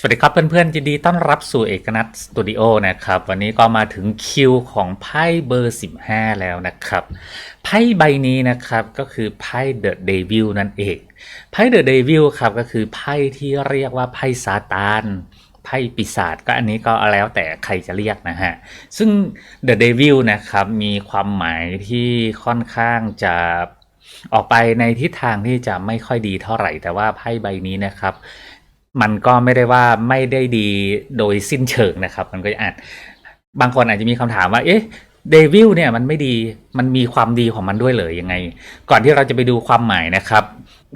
สวัสดีครับเพื่อนๆยินดีต้อนรับสู่เอกนัทสตูดิโอนะครับ วันนี้ก็มาถึงคิวของไพ่เบอร์ 15 แล้วนะครับ ไพ่ใบนี้นะครับก็คือไพ่เดอะเดวิลนั่นเองไพ่เดอะเดวิลครับก็คือไพ่ที่เรียกว่าไพ่ซาตานไพ่ปีศาจก็อันนี้ก็แล้วแต่ใครจะเรียกนะฮะ ซึ่ง The Devil นะครับมีความหมายที่ค่อนข้างจะออกไปในทิศทางที่จะไม่ค่อยดีเท่าไหร่ แต่ว่าไพ่ใบนี้นะครับ มันก็ไม่ได้ว่าไม่ได้ดีโดยสิ้นเชิงนะครับ มันก็อาจบางคนอาจจะมีคำถามว่า เอ๊ะเดวิลเนี่ยมันไม่ดีมันมีความดีของมันด้วยเหรอยังไง ก่อนที่เราจะไปดูความหมายนะครับ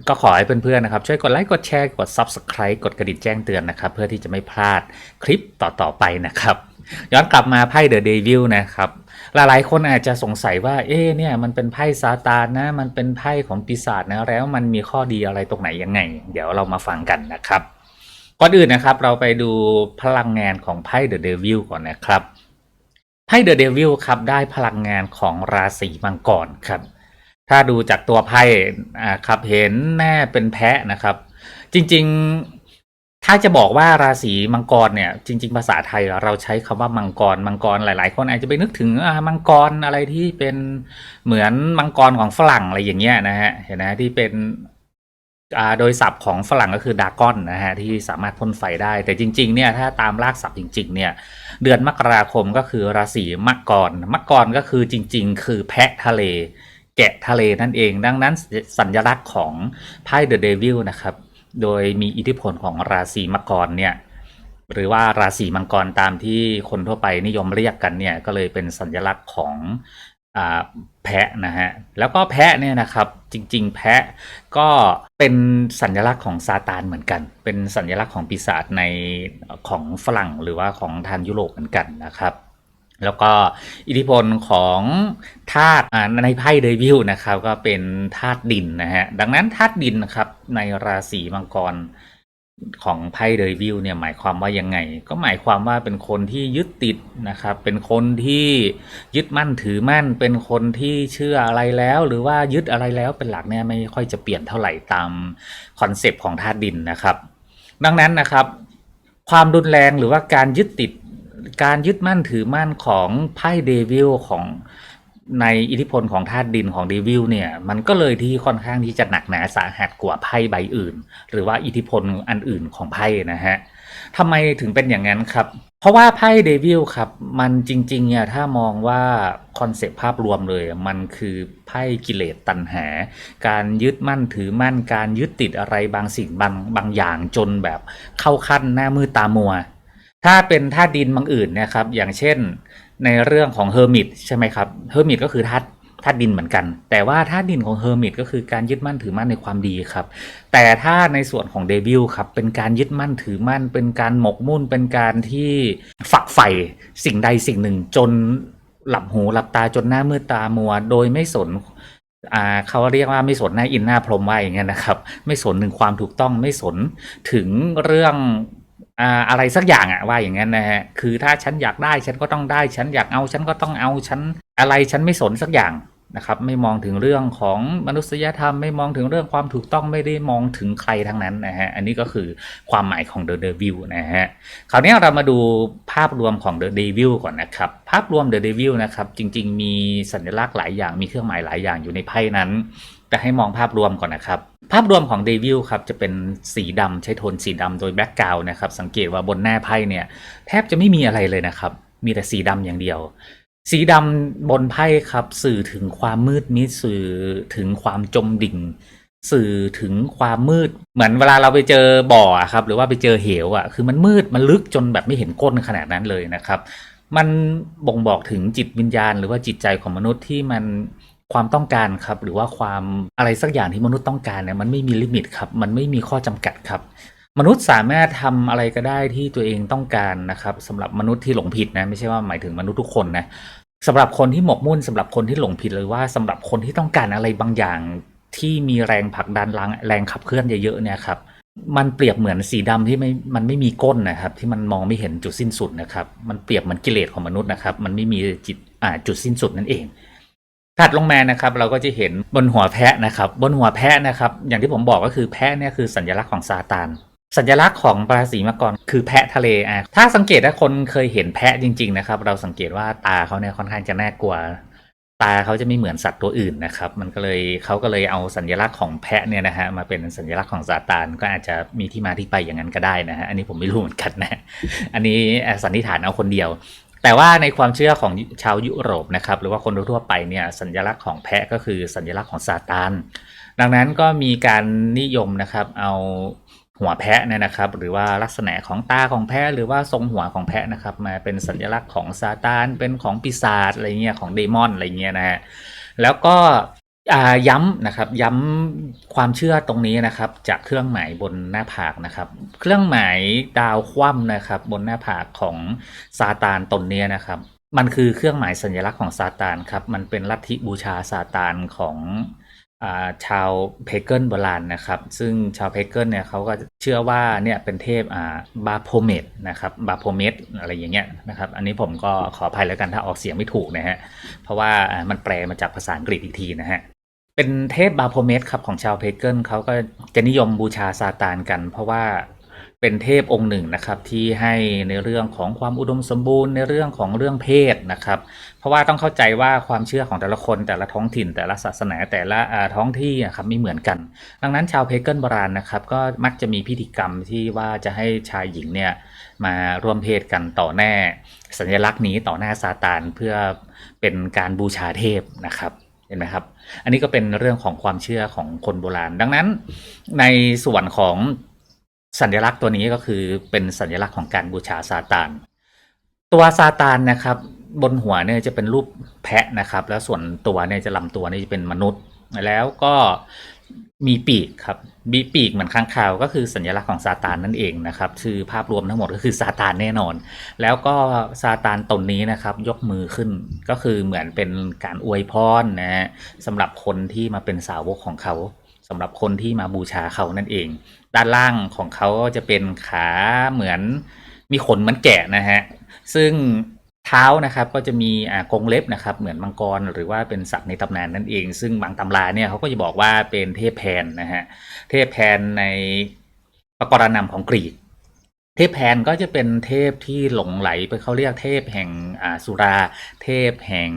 ก็ขอให้เพื่อนๆนะครับ ช่วยกดไลค์กดแชร์กด Subscribe กดกระดิ่งแจ้งเตือนนะครับ เพื่อที่จะไม่พลาดคลิปต่อๆไปนะครับ ย้อนกลับมาไพ่เดอะเดวิลนะครับหลายๆคนอาจจะสงสัยว่า เอ๊ะเนี่ยมันเป็นไพ่ซาตานนะ มันเป็นไพ่ของปีศาจนะแล้วมันมีข้อดีอะไรตรงไหนยังไง เดี๋ยวเรามาฟังกันนะครับ ก่อนอื่นนะครับเราไปดูพลังงานของไพ่เดอะเดวิลก่อนนะครับไพ่เดอะเดวิลครับได้พลังงานของราศีมังกรครับ ถ้าดูจากตัวไพ่ครับเห็นแน่เป็นแพะนะครับ จริงๆถ้าจะบอกว่าราศีมังกรเนี่ย จริง ๆ ภาษาไทยเราใช้คำว่ามังกรมังกรหลาย ๆ คนอาจจะไปนึกถึงมังกรอะไรที่เป็นเหมือนมังกรของฝรั่งอะไรอย่างเงี้ยนะฮะเห็นนะที่เป็น โดยศัพท์ของฝรั่งก็คือดากอนนะฮะที่สามารถพ่นไฟได้ แต่จริงๆเนี่ยถ้าตามรากศัพท์จริงๆเนี่ยเดือนมกราคมก็คือราศีมังกรมังกรก็คือจริง ๆ คือแพะทะเล แกะทะเลนั่นเอง ดังนั้นสัญลักษณ์ของไพ่เดอะเดวิลนะครับโดยมีอิทธิพลของราศีมังกรเนี่ยหรือว่าราศีมังกรตามที่คนทั่วไปนิยมเรียกกันเนี่ยก็เลยเป็นสัญลักษณ์ของ แพะนะฮะ แล้วก็แพะเนี่ยนะครับ จริง ๆ แพะก็เป็นสัญลักษณ์ของซาตานเหมือนกัน เป็นสัญลักษณ์ของปีศาจในของฝรั่งหรือว่าของทางยุโรปเหมือนกันนะครับแล้วก็อิทธิพลของธาตุในไพ่เดวิลนะครับ ก็เป็นธาตุดินนะฮะ ดังนั้นธาตุดินนะครับในราศีมังกร ของไพ่เดวิลเนี่ยหมายความว่ายังไง ก็หมายความว่าเป็นคนที่ยึดติดนะครับ เป็นคนที่ยึดมั่นถือมั่น เป็นคนที่เชื่ออะไรแล้ว หรือว่ายึดอะไรแล้วเป็นหลักเนี่ยไม่ค่อยจะเปลี่ยนเท่าไหร่ตามคอนเซปต์ของธาตุดินนะครับ ดังนั้นนะครับ ความรุนแรงหรือว่าการยึดติดการยึดมั่นถือมั่นของไพ่เดวิลของ ในอิทธิพลของธาตุดินของเดวิลเนี่ยมันก็เลยที่ค่อนข้างที่จะหนักหนาสาหัสกว่าไพ่ใบอื่น หรือว่าอิทธิพลอันอื่นของไพ่นะฮะทำไมถึงเป็นอย่างนั้นครับ เพราะว่าไพ่เดวิลครับ มันจริงๆเนี่ยถ้ามองว่าคอนเซปต์ภาพรวมเลย มันคือไพ่กิเลสตัณหา การยึดมั่นถือมั่นการยึดติดอะไรบางสิ่งบางบางอย่างจนแบบเข้าขั้นหน้ามืดตามัว ถ้าเป็นธาตุดินบางอื่นนะครับ อย่างเช่น ในเรื่องของเฮอร์มิตใช่ไหมครับเฮอร์มิตก็คือธาตุธาตุดินเหมือนกัน แต่ว่าธาตุดินของเฮอร์มิตก็คือการยึดมั่นถือมั่นในความดีครับ แต่ถ้าในส่วนของเดวิลครับ เป็นการยึดมั่นถือมั่น เป็นการหมกมุ่น เป็นการที่ฝักใฝ่สิ่งใดสิ่งหนึ่งจนหลับหูหลับตาจนหน้ามืดตามัว โดยไม่สนอ่าเขาเรียกว่าไม่สนหน้าอินหน้าพรหมว่าอย่างเงี้ยนะครับ ไม่สนถึงความถูกต้องไม่สนถึงเรื่อง อะไรสักอย่างอะว่าอย่างนั้นนะฮะคือถ้าฉันอยากได้ฉันก็ต้องได้ ฉันอยากเอาฉันก็ต้องเอาฉันอะไรฉันไม่สนสักอย่างนะครับ ไม่มองถึงเรื่องของมนุษยธรรมไม่มองถึงเรื่องความถูกต้องไม่ได้มองถึงใครทั้งนั้นนะฮะอันนี้ก็คือความหมายของ The Devil นะฮะคราวนี้เรามาดูภาพรวมของ The Devil ก่อนนะครับ ภาพรวม The Devil นะครับจริง ๆ มีสัญลักษณ์หลายอย่างมีเครื่องหมายหลายอย่างอยู่ในไพ่นั้น แต่ให้มองภาพรวมก่อนนะครับ ภาพรวมของเดวิลครับจะเป็นสีดำใช้โทนสีดำโดยแบ็กกราวน์นะครับ สังเกตว่าบนหน้าไพ่เนี่ย แทบจะไม่มีอะไรเลยนะครับ มีแต่สีดำอย่างเดียว สีดำบนไพ่ครับ สื่อถึงความมืดมิดสื่อถึงความจมดิ่ง สื่อถึงความมืด เหมือนเวลาเราไปเจอบ่อครับ หรือว่าไปเจอเหวอะ คือมันมืดมันลึกจนแบบไม่เห็นก้นขนาดนั้นเลยนะครับ มันบ่งบอกถึงจิตวิญญาณ หรือว่าจิตใจของมนุษย์ที่มัน ความต้องการครับ หรือว่าความอะไรสักอย่างที่มนุษย์ต้องการเนี่ยมันไม่มีลิมิตครับ มันไม่มีข้อจำกัดครับ มนุษย์สามารถทำอะไรก็ได้ที่ตัวเองต้องการนะครับสำหรับมนุษย์ที่หลงผิดนะไม่ใช่ว่าหมายถึงมนุษย์ทุกคนนะสำหรับคนที่หมกมุ่นสำหรับคนที่หลงผิดหรือว่าสำหรับคนที่ต้องการอะไรบางอย่างที่มีแรงผลักดันแรงแรงขับเคลื่อนเยอะๆเนี่ยครับมันเปรียบเหมือนสีดำที่ไม่ มันไม่มีก้นนะครับ ที่มันมองไม่เห็นจุดสิ้นสุดนะครับ มันเปรียบเหมือนกิเลสของมนุษย์นะครับ มันไม่มีจิตอ่าจุดสิ้นสุดนั่นเอง ถัดลงมานะครับเราก็จะเห็นบนหัวแพะนะครับ บนหัวแพะนะครับ อย่างที่ผมบอกก็คือแพะเนี่ยคือสัญลักษณ์ของซาตานสัญลักษณ์ของปลาสีมังกรคือแพะทะเลอะถ้าสังเกตถ้าคนเคยเห็นแพะจริง ๆ นะครับ เราสังเกตว่าตาเขาเนี่ยค่อนข้างจะน่ากลัว ตาเขาจะไม่เหมือนสัตว์ตัวอื่นนะครับ มันก็เลยเขาก็เลยเอาสัญลักษณ์ของแพะเนี่ยนะฮะมาเป็นสัญลักษณ์ของซาตานก็อาจจะมีที่มาที่ไปอย่างนั้นก็ได้นะฮะอันนี้ผมไม่รู้เหมือนกันนะ อันนี้สันนิษฐานเอาคนเดียว แต่ว่าในความเชื่อของชาวยุโรปนะครับหรือว่าคนทั่วไปเนี่ยสัญลักษณ์ของแพะก็คือสัญลักษณ์ของซาตาน ดังนั้นก็มีการนิยมนะครับเอาหัวแพะเนี่ยนะครับ หรือว่าลักษณะของตาของแพะหรือว่าทรงหัวของแพะนะครับมาเป็นสัญลักษณ์ของซาตานเป็นของปีศาจอะไรเงี้ยของเดมอนอะไรเงี้ยนะฮะแล้วก็ ย้ำนะครับย้ำความเชื่อตรงนี้นะครับ จากเครื่องหมายบนหน้าผากนะครับ เครื่องหมายดาวคว่ำนะครับ บนหน้าผากของซาตานตนเนี้ยนะครับ มันคือเครื่องหมายสัญลักษณ์ของซาตานครับ มันเป็นลัทธิบูชาซาตานของอชาวเพเกิลโบราณนะครับ ซึ่งชาวเพเกิลเนี่ยเขาก็เชื่อว่าเนี่ยเป็นเทพอ่าบาโพเมตนะครับบาโพเมตอะไรอย่างเงี้ยนะครับ อันนี้ผมก็ขออภัยแล้วกันถ้าออกเสียงไม่ถูกนะฮะ เพราะว่ามันแปลมาจากภาษาอังกฤษอีกทีนะฮะ เป็นเทพบาโพเมตครับของชาวเพเกิลเขาก็จะนิยมบูชาซาตานกัน เพราะว่าเป็นเทพองค์หนึ่งนะครับที่ให้ในเรื่องของความอุดมสมบูรณ์ในเรื่องของเรื่องเพศนะครับ เพราะว่าต้องเข้าใจว่าความเชื่อของแต่ละคนแต่ละท้องถิ่น แต่ละศาสนาแต่ละท้องที่อะครับไม่เหมือนกัน ดังนั้นชาวเพเกิลโบราณนะครับ ก็มักจะมีพิธีกรรมที่ว่าจะให้ชายหญิงเนี่ยมาร่วมเพศกันต่อหน้าสัญลักษณ์นี้ต่อหน้าซาตานเพื่อเป็นการบูชาเทพนะครับ ห็นไหมครับ อันนี้ก็เป็นเรื่องของความเชื่อของคนโบราณ ดังนั้น ในส่วนของสัญลักษณ์ตัวนี้ก็คือเป็นสัญลักษณ์ของการบูชาซาตาน ตัวซาตานนะครับ บนหัวเนี่ยจะเป็นรูปแพะนะครับ แล้วส่วนตัวเนี่ยจะลำตัวนี่จะเป็นมนุษย์ แล้วก็ มีปีกครับมีปีกเหมือนข้างคาวก็คือสัญลักษณ์ของซาตานนั่นเองนะครับคือภาพรวมทั้งหมดก็คือซาตานแน่นอน แล้วก็ซาตานตนนี้นะครับยกมือขึ้นก็คือเหมือนเป็นการอวยพรนะฮะสำหรับคนที่มาเป็นสาวกของเขาสำหรับคนที่มาบูชาเขานั่นเอง ด้านล่างของเขาก็จะเป็นขาเหมือนมีขนเหมือนแกะนะฮะซึ่ง เท้านะครับก็จะมีกรงเล็บนะครับเหมือนมังกรหรือว่าเป็นสัตว์ในตำนานนั่นเอง ซึ่งบางตำราเนี่ยเขาก็จะบอกว่าเป็นเทพแพนนะฮะเทพแพนในประกรณำของกรีก เทพแพนก็จะเป็นเทพที่หลงไหลไปเขาเรียกเทพแห่งสุรา เทพแห่ง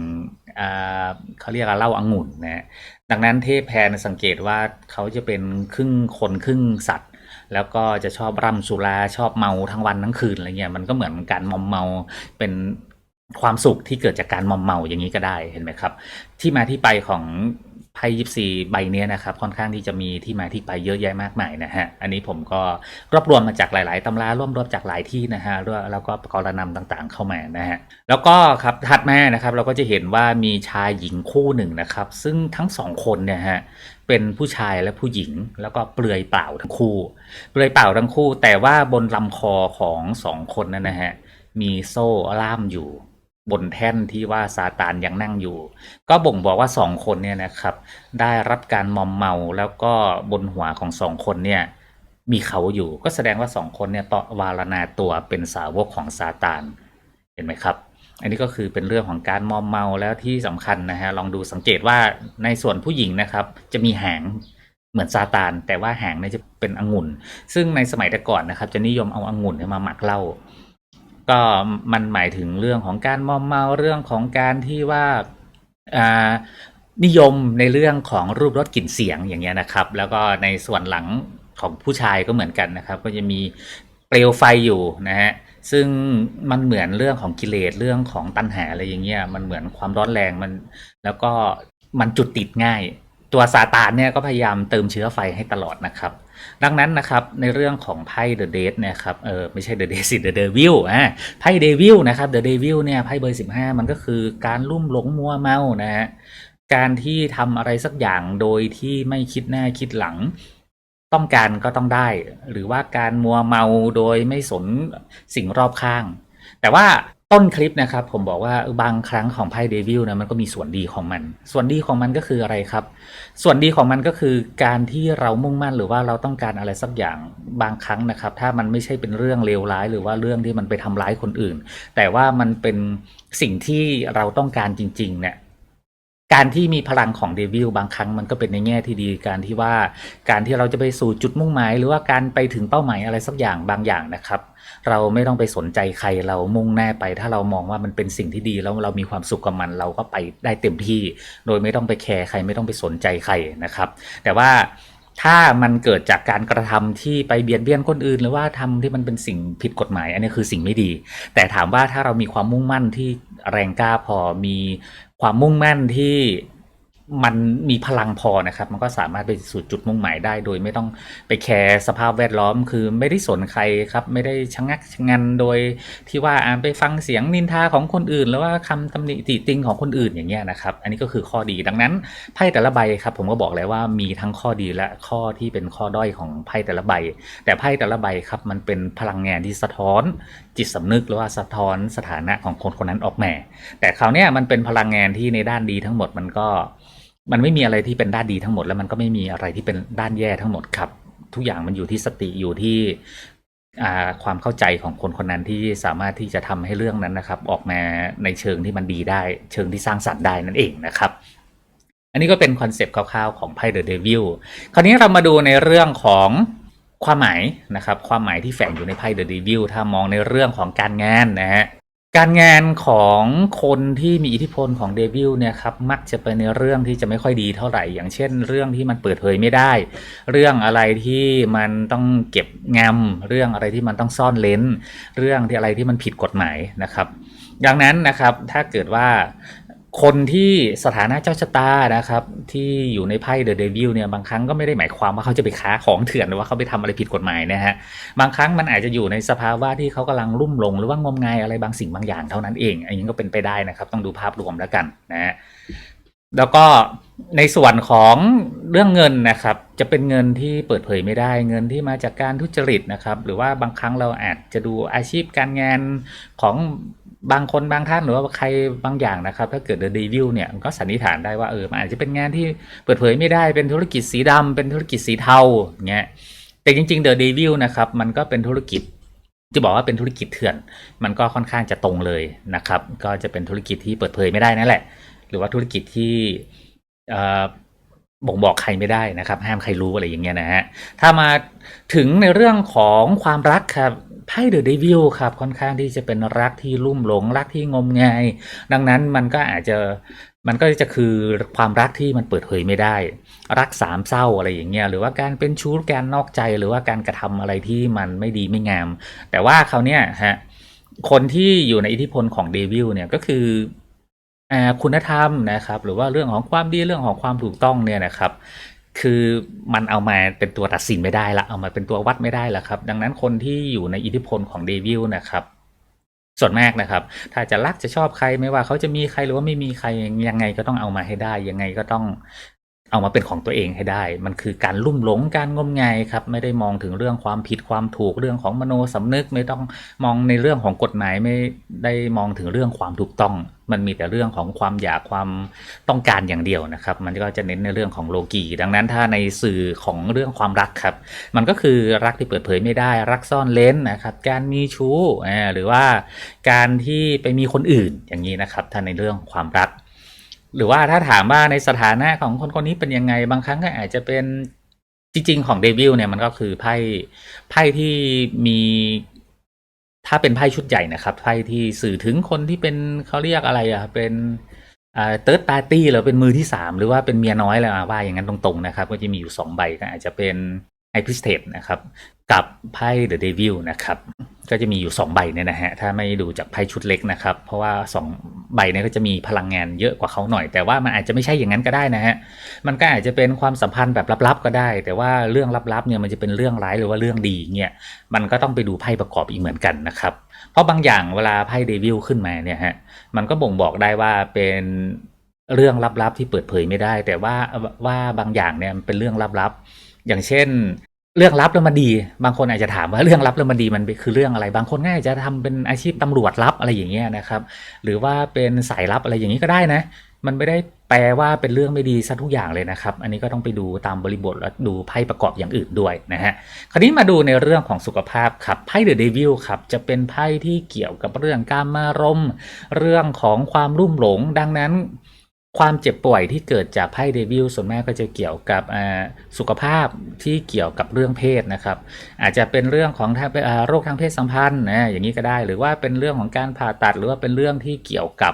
เขาเรียกเหล้าองุ่นนะฮะดังนั้นเทพแพนสังเกตว่าเขาจะเป็นครึ่งคนครึ่งสัตว์แล้วก็จะชอบร่ำสุราชอบเมาทั้งวันทั้งคืนอะไรเงี้ยมันก็เหมือนการมอมเมาเป็น ความสุขที่เกิดจากการมอมเมาอย่างนี้ก็ได้เห็นไหมครับ ที่มาที่ไปของไพ่ยิปซีใบนี้นะครับ ค่อนข้างที่จะมีที่มาที่ไปเยอะแยะมากมายนะฮะอันนี้ผมก็รวบรวมมาจากหลาย ๆตำรารวบรวมจากหลายที่นะฮะแล้วก็ประกรณำต่างๆ เข้ามานะฮะแล้วก็ครับถัดมานะครับเราก็จะเห็นว่ามีชายหญิงคู่หนึ่งนะครับ ซึ่งทั้งสองคนเนี่ยฮะเป็นผู้ชายและผู้หญิงแล้วก็เปลือยเปล่าทั้งคู่ เปลือยเปล่าทั้งคู่ แต่ว่าบนลำคอของสองคนนั้นนะฮะมีโซ่ล่ามอยู่ บนแท่นที่ว่าซาตานยังนั่งอยู่ ก็บ่งบอกว่าสองคนเนี่ยนะครับ ได้รับการมอมเมาแล้วก็บนหัวของสองคนเนี่ยมีเขาอยู่ ก็แสดงว่าสองคนเนี่ยต่อวารณาตัวเป็นสาวกของซาตานเห็นไหมครับ อันนี้ก็คือเป็นเรื่องของการมอมเมาแล้วที่สำคัญนะฮะลองดูสังเกตว่าในส่วนผู้หญิงนะครับ จะมีหางเหมือนซาตาน แต่ว่าหางเนี่ยจะเป็นองุ่น ซึ่งในสมัยแต่ก่อนนะครับ จะนิยมเอาองุ่นมาหมักเหล้า ก็มันหมายถึงเรื่องของการมอมเมาเรื่องของการที่ว่าอ่านิยมในเรื่องของรูปรสกลิ่นเสียงอย่างเงี้ยนะครับ แล้วก็ในส่วนหลังของผู้ชายก็เหมือนกันนะครับ ก็จะมีเปลวไฟอยู่นะฮะซึ่งมันเหมือนเรื่องของกิเลสเรื่องของตัณหาอะไรอย่างเงี้ยมันเหมือนความร้อนแรงมัน แล้วก็มันจุดติดง่าย ตัวซาตานเนี่ยก็พยายามเติมเชื้อไฟให้ตลอดนะครับ ดังนั้นนะครับในเรื่องของไพ่เดอะเดทนี่ยครับเออไม่ใช่เดอะเดทสิเดอะเดวิลอ่าไพ่เดวิลนะครับเดอะเดวิลเนี่ยไพ่เบอร์สิบห้ามันก็คือการลุ่มหลงมัวเมานะฮะการที่ทำอะไรสักอย่างโดยที่ไม่คิดหน้าคิดหลัง ต้องการก็ต้องได้ หรือว่าการมัวเมาโดยไม่สนสิ่งรอบข้าง แต่ว่า ต้นคลิปนะครับผมบอกว่าบางครั้งของไพ่เดวิลนะมันก็มีส่วนดีของมัน ส่วนดีของมันก็คืออะไรครับ ส่วนดีของมันก็คือการที่เรามุ่งมั่นหรือว่าเราต้องการอะไรสักอย่างบางครั้งนะครับ ถ้ามันไม่ใช่เป็นเรื่องเลวร้าย หรือว่าเรื่องที่มันไปทำร้ายคนอื่น แต่ว่ามันเป็นสิ่งที่เราต้องการจริงๆเนี่ย การที่มีพลังของเดวิลบางครั้งมันก็เป็นในแง่ที่ดีการที่ว่าการที่เราจะไปสู่จุดมุ่งหมาย หรือว่าการไปถึงเป้าหมายอะไรสักอย่างบางอย่างนะครับ เราไม่ต้องไปสนใจใครเรามุ่งแน่ไป ถ้าเรามองว่ามันเป็นสิ่งที่ดีแล้วเรามีความสุขกับมันเราก็ไปได้เต็มที่ โดยไม่ต้องไปแคร์ใครไม่ต้องไปสนใจใครนะครับ แต่ว่า ถ้ามันเกิดจากการกระทำที่ไปเบียดเบียนคนอื่น หรือว่าทำที่มันเป็นสิ่งผิดกฎหมาย อันนี้คือสิ่งไม่ดี แต่ถามว่าถ้าเรามีความมุ่งมั่นที่แรงกล้าพอมีความมุ่งมั่นที่ มันมีพลังพอนะครับ มันก็สามารถไปสู่จุดมุ่งหมายได้ โดยไม่ต้องไปแคร์สภาพแวดล้อม คือไม่ได้สนใครครับ ไม่ได้ชะงักชะงันโดยที่ว่าอ่าไปฟังเสียงนินทาของคนอื่น หรือว่าคำตำหนิติติงของคนอื่นอย่างเงี้ยนะครับ อันนี้ก็คือข้อดีดังนั้นไพ่แต่ละใบครับ ผมก็บอกแล้วว่ามีทั้งข้อดีและข้อที่เป็นข้อด้อยของไพ่แต่ละใบ แต่ไพ่แต่ละใบครับมันเป็นพลังงานที่สะท้อน จิตสำนึกหรือว่าสะท้อนสถานะของคนคนนั้นออกมาแต่คราวเนี้ยมันเป็นพลังงานที่ในด้านดีทั้งหมดมันก็ มันไม่มีอะไรที่เป็นด้านดีทั้งหมด แล้วมันก็ไม่มีอะไรที่เป็นด้านแย่ทั้งหมดครับ ทุกอย่างมันอยู่ที่สติอยู่ที่ความเข้าใจของคนคนนั้นที่สามารถที่จะทำให้เรื่องนั้นนะครับ ออกมาในเชิงที่มันดีได้ เชิงที่สร้างสรรค์ได้นั่นเองนะครับ อันนี้ก็เป็นคอนเซปต์คร่าวๆของไพ่เดอะเดวิลคราวนี้เรามาดูในเรื่องของความหมายนะครับ ความหมายที่แฝงอยู่ในไพ่เดอะเดวิลถ้ามองในเรื่องของการงานนะฮะ การงานของคนที่มีอิทธิพลของเดวิลเนี่ยครับมักจะไปในเรื่องที่จะไม่ค่อยดีเท่าไหร่ อย่างเช่น เรื่องที่มันเปิดเผยไม่ได้ เรื่องอะไรที่มันต้องเก็บงำเรื่องอะไรที่มันต้องซ่อนเลนเรื่องที่อะไรที่มันผิดกฎหมายนะครับ ดังนั้นนะครับถ้าเกิดว่า คนที่สถานะเจ้าชะตานะครับ ที่อยู่ในไพ่เดอะเดวิลเนี่ยบางครั้งก็ไม่ได้หมายความว่าเขาจะไปค้าของเถื่อนหรือว่าเขาไปทำอะไรผิดกฎหมายนะฮะบางครั้งมันอาจจะอยู่ในสภาวะที่เขากำลังลุ่มหลงหรือว่างมงายอะไรบางสิ่งบางอย่างเท่านั้นเองอันนี้ก็เป็นไปได้นะครับต้องดูภาพรวมแล้วกันนะฮะแล้วก็ในส่วนของเรื่องเงินนะครับ จะเป็นเงินที่เปิดเผยไม่ได้ เงินที่มาจากการทุจริตนะครับ หรือว่าบางครั้งเราอาจจะดูอาชีพการงานของ บางคนบางท่านหรือว่าใครบางอย่างนะครับ ถ้าเกิดเดอะเดวิลเนี่ยก็สันนิษฐานได้ว่าเออมันอาจจะเป็นงานที่เปิดเผยไม่ได้เป็นธุรกิจสีดำเป็นธุรกิจสีเทาอย่างเงี้ยแต่จริงๆ The Devil นะครับมันก็เป็นธุรกิจจะบอกว่าเป็นธุรกิจเถื่อน มันก็ค่อนข้างจะตรงเลยนะครับ ก็จะเป็นธุรกิจที่เปิดเผยไม่ได้นั่นแหละ หรือว่าธุรกิจที่เอ่อบ่งบอกใครไม่ได้นะครับ ห้ามใครรู้อะไรอย่างเงี้ยนะฮะถ้ามาถึงในเรื่องของความรักครับ ไพ่เดอะเดวิลครับค่อนข้างที่จะเป็นรักที่ลุ่มหลงรักที่งมงาย ดังนั้นมันก็อาจจะมันก็จะคือความรักที่มันเปิดเผยไม่ได้ รักสามเศร้าอะไรอย่างเงี้ยหรือว่าการเป็นชู้การนอกใจหรือว่าการกระทำอะไรที่มันไม่ดีไม่งาม แต่ว่าเขาเนี่ยฮะคนที่อยู่ในอิทธิพลของเดวิลเนี่ยก็คืออคุณธรรมนะครับ หรือว่าเรื่องของความดีเรื่องของความถูกต้องเนี่ยนะครับ คือมันเอามาเป็นตัวตัดสินไม่ได้ละเอามาเป็นตัววัดไม่ได้ละครับ ดังนั้นคนที่อยู่ในอิทธิพลของเดวิลนะครับ ส่วนมากนะครับ ถ้าจะรักจะชอบใครไม่ว่าเขาจะมีใครหรือว่าไม่มีใครยังไงก็ต้องเอามาให้ได้ ยังไงก็ต้อง เอามาเป็นของตัวเองให้ได้ มันคือการลุ่มหลงการงมงายครับ ไม่ได้มองถึงเรื่องความผิดความถูกเรื่องของมโนสำนึก ไม่ต้องมองในเรื่องของกฎหมายไม่ได้มองถึงเรื่องความถูกต้อง มันมีแต่เรื่องของความอยากความต้องการอย่างเดียวนะครับ มันก็จะเน้นในเรื่องของโลกีดังนั้นถ้าในสื่อของเรื่องความรักครับ มันก็คือรักที่เปิดเผยไม่ได้ รักซ่อนเล้นนะครับ การมีชู้หรือว่าการที่ไปมีคนอื่นอย่างนี้นะครับ ถ้าในเรื่องความรัก หรือว่าถ้าถามว่าในสถานะของคนคนนี้เป็นยังไง บางครั้งก็อาจจะเป็นจริง ๆ ของเดวิลเนี่ยมันก็คือไพ่ไพ่ที่มีถ้าเป็นไพ่ชุดใหญ่นะครับไพ่ที่สื่อถึงคนที่เป็นเขาเรียกอะไรอะเป็นอ่าเติร์ดปาร์ตี้หรือเป็นมือที่สามหรือว่าเป็นเมียน้อยเลยอะว่าอย่างนั้นตรงๆนะครับ ก็จะมีอยู่สองใบก็อาจจะเป็นไอพิสเทปนะครับ กับไพ่เดอะเดวิลนะครับ ก็จะมีอยู่2ใบเนี่ยนะฮะถ้าไม่ดูจากไพ่ชุดเล็กนะครับ เพราะว่า2 ใบเนี่ยก็จะมีพลังงานเยอะกว่าเขาหน่อย แต่ว่ามันอาจจะไม่ใช่อย่างนั้นก็ได้นะฮะมันก็อาจจะเป็นความสัมพันธ์แบบลับๆก็ได้ แต่ว่าเรื่องลับๆเนี่ยมันจะเป็นเรื่องร้ายหรือว่าเรื่องดีเนี่ยมันก็ต้องไปดูไพ่ประกอบอีกเหมือนกันนะครับเพราะบางอย่างเวลาไพ่เดวิลขึ้นมาเนี่ยฮะมันก็บ่งบอกได้ว่าเป็นเรื่องลับๆที่เปิดเผยไม่ได้ แต่ว่าว่าบางอย่างเนี่ยมันเป็นเรื่องลับๆอย่างเช่น เรื่องลับแล้วมันดี บางคนอาจจะถามว่าเรื่องลับแล้วมันดีมันคือเรื่องอะไร บางคนก็อาจจะทำเป็นอาชีพตำรวจลับอะไรอย่างเงี้ยนะครับ หรือว่าเป็นสายลับอะไรอย่างนี้ก็ได้นะ มันไม่ได้แปลว่าเป็นเรื่องไม่ดีซะทุกอย่างเลยนะครับ อันนี้ก็ต้องไปดูตามบริบทและดูไพ่ประกอบอย่างอื่นด้วยนะฮะ คราวนี้มาดูในเรื่องของสุขภาพครับ ไพ่เดอะเดวิลครับ จะเป็นไพ่ที่เกี่ยวกับเรื่องการมารม เรื่องของความรุ่มหลง ดังนั้น ความเจ็บป่วยที่เกิดจากไพ่เดวิลส่วนมากก็จะเกี่ยวกับสุขภาพที่เกี่ยวกับเรื่องเพศนะครับ อาจจะเป็นเรื่องของโรคทางเพศสัมพันธ์นะอย่างนี้ก็ได้ หรือว่าเป็นเรื่องของการผ่าตัดหรือว่าเป็นเรื่องที่เกี่ยวกับ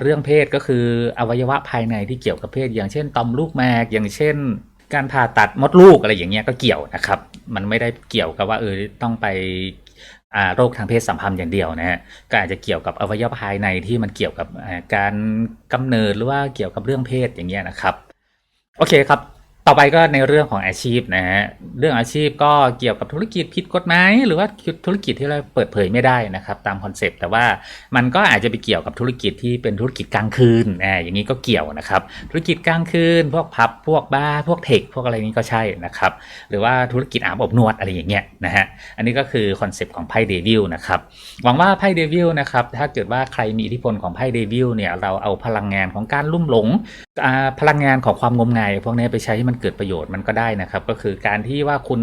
เรื่องเพศก็คืออวัยวะภายในที่เกี่ยวกับเพศ อย่างเช่นต่อมลูกแมกอย่างเช่น การผ่าตัดมดลูกอะไรอย่างเงี้ยก็เกี่ยวนะครับ มันไม่ได้เกี่ยวกับว่าเออต้องไป โรคทางเพศสัมพันธ์อย่างเดียวนะฮะก็อาจจะเกี่ยวกับอวัยวะภายในที่มันเกี่ยวกับการกำเนิดหรือว่าเกี่ยวกับเรื่องเพศอย่างเงี้ยนะครับ โอเคครับ ต่อไปก็ในเรื่องของอาชีพนะฮะเรื่องอาชีพก็เกี่ยวกับธุรกิจผิดกฎหมายหรือว่าธุรกิจที่เราเปิดเผยไม่ได้นะครับ ตามคอนเซปต์แต่ว่ามันก็อาจจะไปเกี่ยวกับธุรกิจที่เป็นธุรกิจกลางคืนอ่าอย่างนี้ก็เกี่ยวนะครับ ธุรกิจกลางคืน พวกผับพวกบาร์พวกเทคพวกอะไรนี้ก็ใช่นะครับหรือว่าธุรกิจอาบอบนวดอะไรอย่างเงี้ยนะฮะอันนี้ก็คือคอนเซปต์ของไพ่เดวิลนะครับหวังว่าไพ่เดวิลนะครับถ้าเกิดว่าใครมีอิทธิพลของไพ่เดวิลเนี่ยเราเอาพลังงานของการลุ่มหลงพลังงานของความงมงายพวกนี้ไปใช้ให้มันเกิดประโยชน์มันก็ได้นะครับ ก็คือการที่ว่าคุณ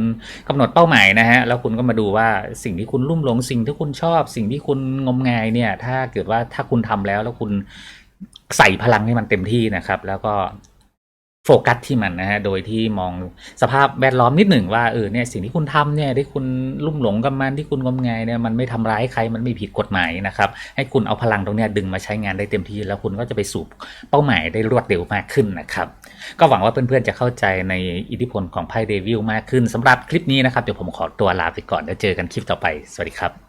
กำหนดเป้าหมายนะฮะแล้วคุณก็มาดูว่าสิ่งที่คุณลุ่มหลงสิ่งที่คุณชอบ สิ่งที่คุณงมงายเนี่ย ถ้าเกิดว่าถ้าคุณทำแล้วแล้วคุณใส่พลังให้มันเต็มที่นะครับ แล้วก็โฟกัสที่มันนะฮะ โดยที่มองสภาพแวดล้อมนิดหนึ่งว่าเออเนี่ยสิ่งที่คุณทำเนี่ยที่คุณลุ่มหลงกับมันที่คุณงมงายเนี่ยมันไม่ทำร้ายใครมันไม่ผิดกฎหมายนะครับ ให้คุณเอาพลังตรงเนี้ยดึงมาใช้งานได้เต็มที่ แล้วคุณก็จะไปสู่เป้าหมายได้รวดเร็วมากขึ้นนะครับ ก็หวังว่าเพื่อนๆจะเข้าใจในอิทธิพลของไพ่เดวิลมากขึ้นสำหรับคลิปนี้นะครับเดี๋ยวผมขอตัวลาไปก่อนแล้วเจอกันคลิปต่อไปสวัสดีครับ